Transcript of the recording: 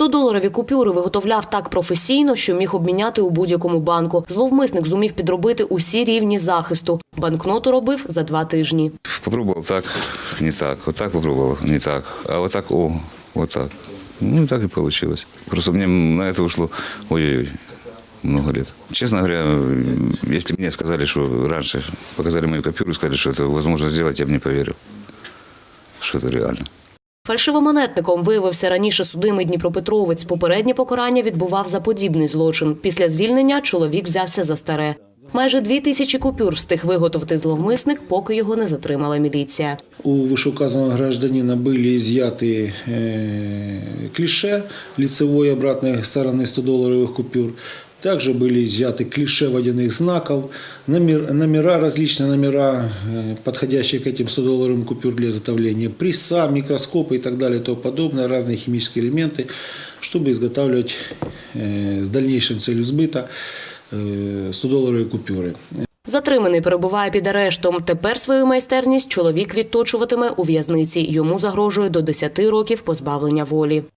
100-доларові купюри виготовляв так професійно, що міг обміняти у будь-якому банку. Зловмисник зумів підробити усі рівні захисту. Банкноту робив за два тижні. Попробовал так, не так. Вот так попробовал, не так. А вот так, о, вот так. Ну и так и получилось. Просто мне на это ушло, ой-ой-ой, много лет. Честно говоря, если мне сказали, что раньше показали мою копиру и сказали, что это возможно сделать, я бы не поверил, что это реально. Фальшивомонетником виявився раніше судимий Дніпропетровець. Попереднє покарання відбував за подібний злочин. Після звільнення чоловік взявся за старе. Майже дві тисячі купюр встиг виготовити зловмисник, поки його не затримала міліція. У вышеуказанного гражданина были изъяты э, клише лицевой и обратной стороны 100-долларовых купюр. Также были изъяты клише водяных знаков, номер- номера, различные номера, э, подходящие к этим 100-долларовым купюр для изготовления, пресса, микроскопы и так далее и тому подобное, разные химические элементы, чтобы изготавливать э, с дальнейшим целью сбыта э, 100-долларовые купюры. Затриманий перебуває під арештом. Тепер свою майстерність чоловік відточуватиме у в'язниці. Йому загрожує до 10 років позбавлення волі.